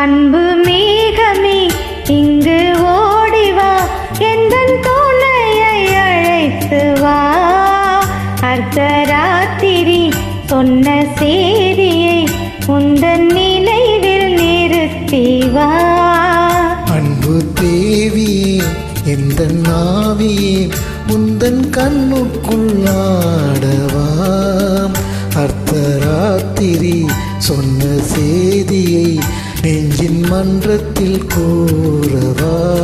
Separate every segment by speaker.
Speaker 1: அன்பு மேகமே இங்கு ஓடிவா எந்தன் துணையை அழைத்து வா? அர்த்தராத்திரி சொன்ன சேரியை உந்தன் நினைவில் நிறுத்திவா
Speaker 2: அன்பு தேவியே எந்த நாவியே உந்தன் கண்ணுக்குள்ளாடவா மன்றத்தில் கூறவா?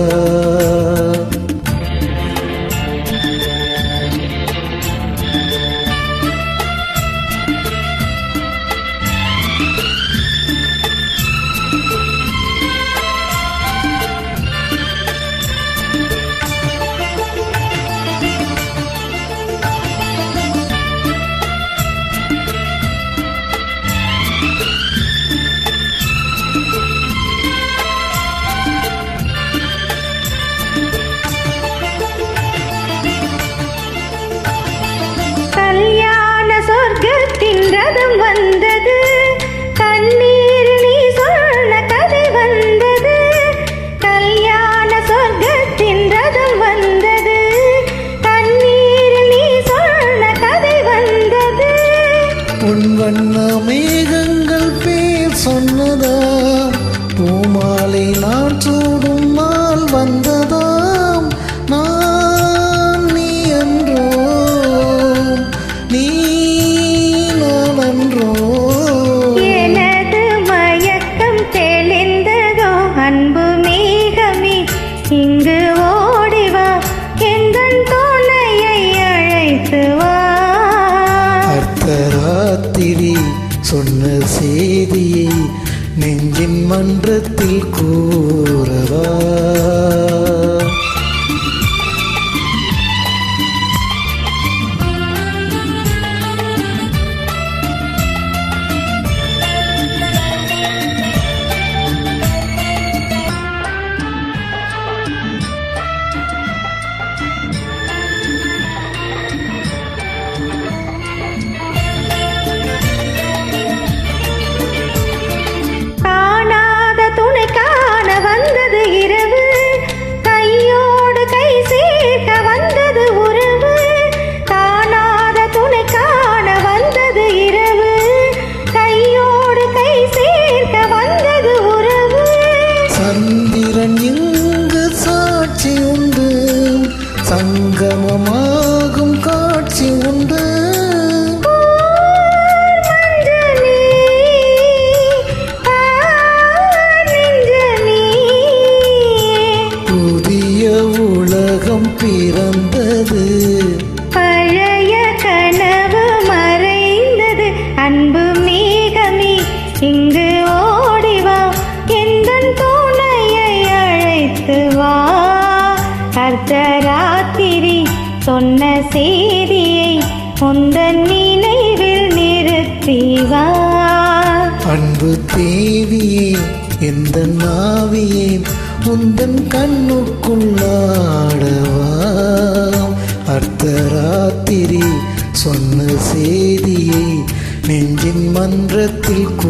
Speaker 1: சொர்க்கத்தின் ரதம் வந்தது. கண்ணீர் நீ சொன்ன கதை வந்தது. கல்யாண சொர்க்கத்தின் ரதம் வந்தது. கண்ணீர் நீ சொன்ன கதை வந்தது.
Speaker 2: உன் வண்ண மேகங்கள் பேர் சொன்னதா? பூமாலை நாற்று மன்றத்தில் கூறவா? பிறந்தது
Speaker 1: பழைய கனவு மறைந்தது. அன்பு மேகமே இங்கு ஓடிவா எந்த துணையை அழைத்து வா? அர்த்தராத்திரி சொன்ன செய்தியை உந்தன் நினைவில் நிறுத்தி வா.
Speaker 2: அன்பு தேவியே எந்த நாவியே உந்தன் கண்ணுக்குள்ளாடவா ராத்திரி சொன்ன செய்தியை நெஞ்சின் மன்றத்தில் கூறவா